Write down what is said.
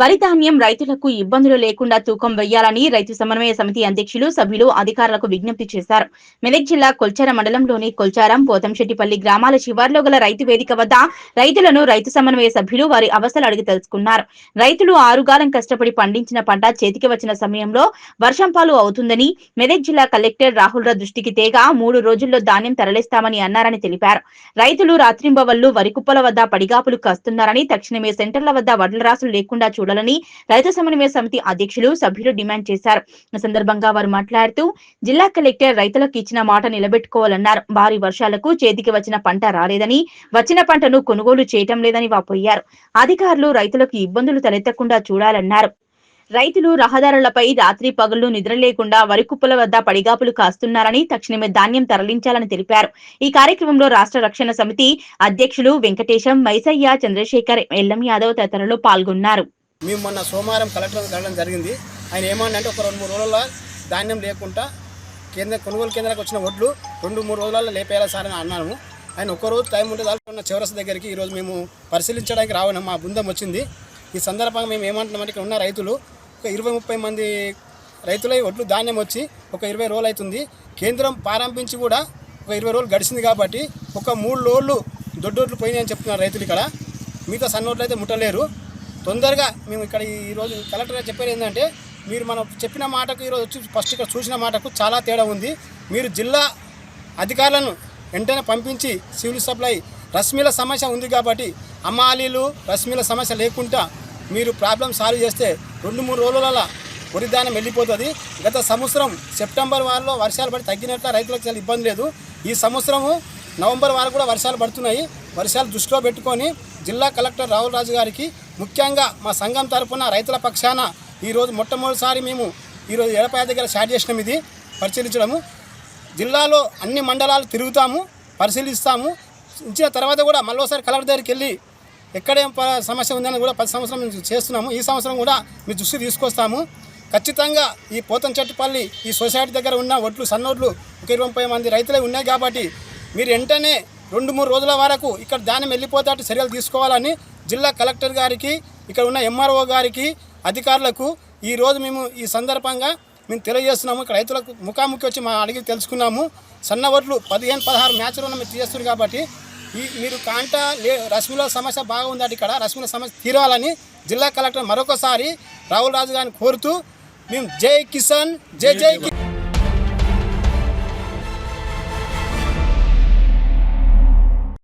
వరి ధాన్యం రైతులకు ఇబ్బందులు లేకుండా తూకం వేయాలని రైతు సమన్వయ సమితి అధ్యక్షులు సభ్యులు అధికారులకు విజ్ఞప్తి చేశారు. మెదక్ జిల్లా కొల్చార మండలంలోని కొల్చారం పోతంశెట్టిపల్లి గ్రామాల శివార్లో గల రైతు వేదిక వద్ద రైతులను రైతు సమన్వయ సభ్యులు వారి అవసరాలు అడిగి తెలుసుకున్నారు. రైతులు ఆరుగాలం కష్టపడి పండించిన పంట చేతికి వచ్చిన సమయంలో వర్షం పాలు అవుతుందని మెదక్ జిల్లా కలెక్టర్ రాహుల్ రా దృష్టికి తేగా మూడు రోజుల్లో ధాన్యం తరలిస్తామని అన్నారని తెలిపారు. రైతులు రాత్రింబవళ్ళు వరి కుప్పల వద్ద పడిగాపులు కాస్తున్నారని తక్షణమే సెంటర్ల వద్ద వడ్ల రాసులు లేకుండా చూడాలని రైతు సమన్వయ సమితి అధ్యక్షులు సభ్యులు డిమాండ్ చేశారు. ఈ సందర్భంగా వారు మాట్లాడుతూ జిల్లా కలెక్టర్ రైతులకు ఇచ్చిన మాట నిలబెట్టుకోవాలన్నారు. భారీ వర్షాలకు చేతికి వచ్చిన పంట రాలేదని వచ్చిన పంటను కొనుగోలు చేయటం లేదని వాపోయారు. అధికారులు రైతులకు ఇబ్బందులు తలెత్తకుండా చూడాలన్నారు. రైతులు రహదారులపై రాత్రి పగళ్ళు నిద్ర లేకుండా వరి కుప్పల వద్ద పడిగాపులు కాస్తున్నారని తక్షణమే ధాన్యం తరలించాలని తెలిపారు. ఈ కార్యక్రమంలో రాష్ట్ర రక్షణ సమితి అధ్యక్షులు వెంకటేశం మైసయ్య చంద్రశేఖర్ ఎల్లం యాదవ్ తదితరులు పాల్గొన్నారు. మేము మొన్న సోమవారం కలెక్టర్ వెళ్ళడం జరిగింది. ఆయన ఏమన్నా ఒక రెండు మూడు రోజుల్లో ధాన్యం లేకుండా కేంద్ర కొనుగోలు కేంద్రానికి వచ్చిన వడ్లు రెండు మూడు రోజులలో లేపేయాలి సార్ అని అన్నాము. ఆయన ఒక్క రోజు టైం ఉంటే దాల్చుకున్న చివరస దగ్గరికి ఈరోజు మేము పరిశీలించడానికి రావడం మా బృందం వచ్చింది. ఈ సందర్భంగా మేము ఏమంటున్నామంటే ఇక్కడ ఉన్న రైతులు ఒక ఇరవై ముప్పై మంది రైతులై ఒడ్లు ధాన్యం వచ్చి ఒక ఇరవై రోజులు అవుతుంది. కేంద్రం ప్రారంభించి కూడా ఒక ఇరవై రోజులు గడిచింది కాబట్టి ఒక మూడు రోజులు దొడ్డోట్లు పోయినాయని చెప్తున్నారు రైతులు ఇక్కడ. మిగతా సన్నోట్లు అయితే ముట్టలేరు. తొందరగా మేము ఇక్కడ ఈరోజు కలెక్టర్ గారు చెప్పేది ఏంటంటే మీరు మనం చెప్పిన మాటకు ఈరోజు వచ్చి ఫస్ట్ ఇక్కడ చూసిన మాటకు చాలా తేడా ఉంది. మీరు జిల్లా అధికారులను వెంటనే పంపించి సివిల్ సప్లై రశ్మిల సమస్య ఉంది కాబట్టి అమ్మాలీలు రశ్మిల సమస్య లేకుండా మీరు ప్రాబ్లం సాల్వ్ చేస్తే రెండు మూడు రోజుల వరి వెళ్ళిపోతుంది. గత సంవత్సరం సెప్టెంబర్ వారంలో వర్షాలు పడి తగ్గినట్ల రైతులకు చాలా ఇబ్బంది లేదు. ఈ సంవత్సరము నవంబర్ వరకు కూడా వర్షాలు పడుతున్నాయి. వర్షాలు దృష్టిలో పెట్టుకొని జిల్లా కలెక్టర్ రాహుల్ రాజు గారికి ముఖ్యంగా మా సంఘం తరపున రైతుల పక్షాన ఈరోజు మొట్టమొదటిసారి మేము ఈరోజు ఎడపాయ దగ్గర స్టార్ట్ చేసినాం ఇది పరిశీలించడము. జిల్లాలో అన్ని మండలాలు తిరుగుతాము పరిశీలిస్తాము. ఇచ్చిన తర్వాత కూడా మళ్ళీ కలెక్టర్ దగ్గరికి వెళ్ళి ఎక్కడేం ప- సమస్య ఉందని కూడా పది సంవత్సరం చేస్తున్నాము. ఈ సంవత్సరం కూడా మీ దృష్టి తీసుకొస్తాము. ఖచ్చితంగా ఈ పోతంచెట్టుపల్లి ఈ సొసైటీ దగ్గర ఉన్న ఒడ్లు సన్నోడ్లు ఒక ఇరవై ముప్పై మంది రైతులే ఉన్నాయి కాబట్టి మీరు వెంటనే రెండు మూడు రోజుల వరకు ఇక్కడ ధాన్యం వెళ్ళిపోతే చర్యలు తీసుకోవాలని జిల్లా కలెక్టర్ గారికి ఇక్కడ ఉన్న ఎంఆర్ఓ గారికి అధికారులకు ఈరోజు మేము ఈ సందర్భంగా మేము తెలియజేస్తున్నాము. ఇక్కడ రైతులకు ముఖాముఖి వచ్చి మా అడిగి తెలుసుకున్నాము. సన్న ఒడ్లు పదిహేను పదహారు మ్యాచ్లు ఉన్న చేస్తున్నారు కాబట్టి ఈ మీరు కాంటా లే రశ్మిల సమస్య బాగా ఉందంటే ఇక్కడ. రశ్మిల సమస్య తీరాలని జిల్లా కలెక్టర్ మరొకసారి రాహుల్ రాజు గారిని కోరుతూ మేము జై కిసాన్ జై జై కి